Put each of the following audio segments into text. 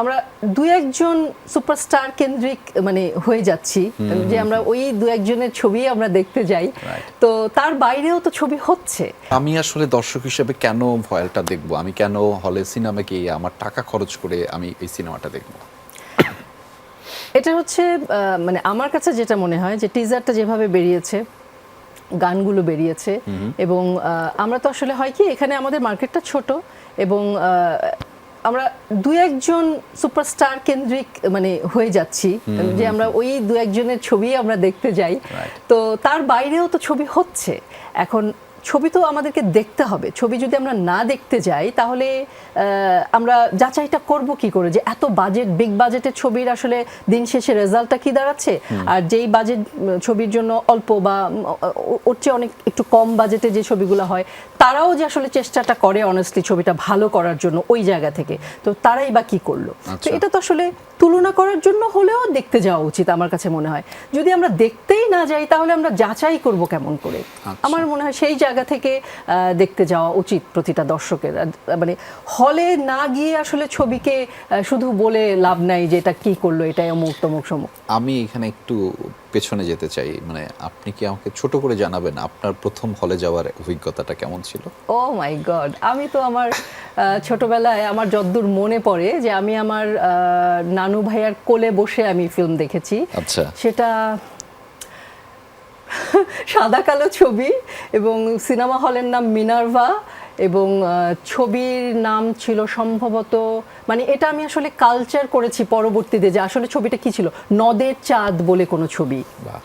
আমরা দু একজন সুপারস্টার কেন্দ্রিক মানে হয়ে যাচ্ছি। যে আমরা ওই দু একজনের ছবি আমরা দেখতে যাই। তো তার বাইরেও তো ছবি হচ্ছে। আমি আসলে দর্শক হিসেবে কেন ভয়েলটা দেখব? আমি কেন হলে সিনেমা গিয়ে আমার টাকা খরচ করে আমি এই সিনেমাটা দেখব? এটা হচ্ছে মানে আমার কাছে যেটা মনে হয় যে টিজারটা যেভাবে বেরিয়েছে গানগুলো বেরিয়েছে এবং আমরা তো আসলে হয় কি এখানে আমাদের মার্কেটটা ছোট এবং আমরা দু একজন সুপারস্টার কেন্দ্রিক মানে হয়ে যাচ্ছি। যে আমরা ওই দু একজনের ছবি আমরা দেখতে যাই। তো তার বাইরেও তো ছবি হচ্ছে। এখন ছবি তো আমাদেরকে দেখতে হবে। ছবি যদি আমরা না দেখতে যাই তাহলে আমরা যাচাইটা করব কি করে? যে এত বাজেট বিগ বাজেটের ছবির আসলে দিন শেষে রেজাল্টটা কি দাঁড়াচ্ছে? আর যেই বাজেট ছবির জন্য অল্প বা ওর চেয়ে অনেক একটু কম বাজেটে যে ছবিগুলো হয় তারাও যে আসলে চেষ্টাটা করে অনেস্টলি ছবিটা ভালো করার জন্য ওই জায়গা থেকে তো তারাই বা কি করল? তো আচ্ছা। এটা তো আসলে তুলনা করার জন্য হলেও দেখতে যাওয়া উচিত আমার কাছে মনে হয়। যদি আমরা দেখতেই না যাই তাহলে আমরা যাচাই করব কেমন করে? আচ্ছা। আমার মনে হয় সেই জায়গা থেকে আহ, দেখতে যাওয়া উচিত প্রতিটা দর্শকের। মানে হলে না গিয়ে আসলে ছবিকে শুধু বলে লাভ নাই যে এটা কি করল এটা অমুক তমুক সমুক। আমি এখানে একটু পেছনে যেতে চাই। মানে আপনি কি আমাকে ছোট করে জানাবেন আপনার প্রথম হলে যাওয়ার অভিজ্ঞতাটা কেমন ছিল? ও মাই গড আমি তো আমার ছোটবেলায় আমার যদ্দূর মনে পড়ে যে আমি আমার আহ, নানু ভাইয়ার কোলে বসে আমি ফিল্ম দেখেছি। আচ্ছা। সেটা সাদা কালো ছবি এবং সিনেমা হলের নাম মিনার্ভা। এবং ছবির নাম ছিল সম্ভবত মানে এটা আমি আসলে কালচার করেছি পরবর্তীতে যে আসলে ছবিটা কি ছিল? নদের চাঁদ বলে কোনো ছবি।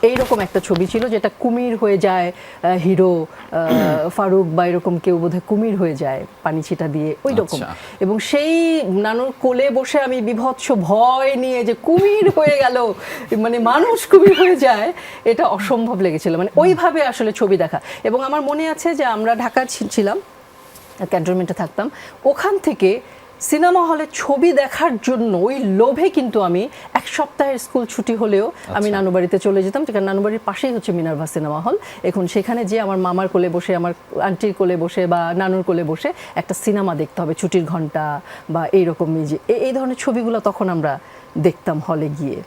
এইরকম একটা ছবি ছিল যেটা কুমির হয়ে যায় হিরো ফারুক বা এরকম কেউ বোধহয় কুমির হয়ে যায় পানি ছিটা দিয়ে ওই রকম আচ্ছা। এবং সেই নানুর কোলে বসে আমি বিভৎস ভয় নিয়ে যে কুমির হয়ে গেল মানে মানুষ কুমির হয়ে যায় এটা অসম্ভব লেগেছিল। মানে ওইভাবে আসলে ছবি দেখা। এবং আমার মনে আছে যে আমরা ঢাকা ছিলাম ক্যান্টনমেন্টে থাকতাম। ওখান থেকে সিনেমা হলে ছবি দেখার জন্য ওই লোভে কিন্তু আমি এক সপ্তাহের স্কুল ছুটি হলেও আমি নানু বাড়িতে চলে যেতাম কারণ নানু বাড়ির পাশেই হচ্ছে মিনার্ভা সিনেমা হল। এখন সেখানে যে আমার মামার কোলে বসে আমার আন্টির কোলে বসে বা নানুর কোলে বসে একটা সিনেমা দেখতে হবে ছুটির ঘণ্টা বা এইরকম এই ধরনের ছবিগুলো তখন আমরা দেখতাম হলে গিয়ে।